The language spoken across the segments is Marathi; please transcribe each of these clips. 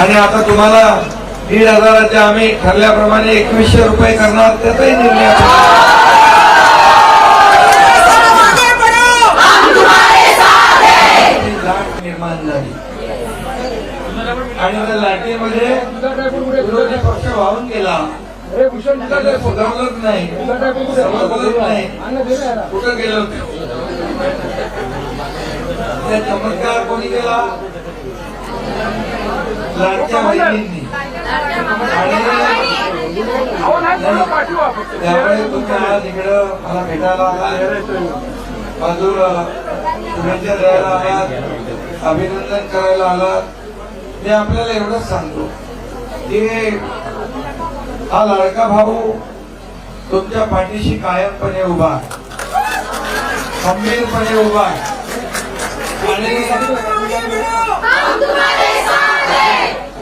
आणि आता तुम्हाला दीड हजाराच्या आम्ही ठरल्याप्रमाणे एकवीसशे रुपये करणार त्याचाही निर्णय लाट निर्माण झाली. आणि त्या लाटेमध्ये विरोधी पक्ष वाहून गेला. सुधारलंच नाही. समजलंच नाही. कुठं गेलं त्या चमत्कार कोणी केला? लाटच्या बहिणींनी आणि त्यामुळे तुम्ही आज इकडं मला भेटायला आलात बाजूला शुभेच्छा द्यायला आलात अभिनंदन करायला आलात मी आपल्याला एवढंच सांगतो की हा लाडका भाऊ तुमच्या पाठीशी कायमपणे उभा आहे. खंबीरपणे उभा आहे. आणि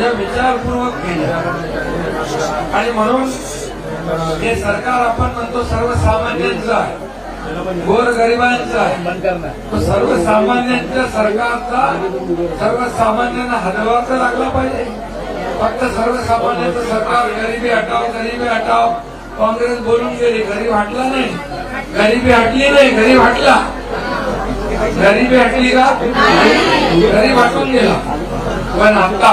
या विचारपूर्वक केल्या आणि म्हणून हे सरकार आपण म्हणतो सर्वसामान्यांचं आहे. गोरगरिबांचं आहे. तो सर्वसामान्यांच्या सरकारचा सर्वसामान्यांना हातभार तर लागला पाहिजे. फक्त सर्वसामान्यांचं सरकार गरिबी हटाव गरिबी हटाव काँग्रेस बोलून गेली गरीब हटला नाही. गरिबी हटली नाही गरीब हटला. गरिबी हटली का? गरीब हटून गेला. पण आता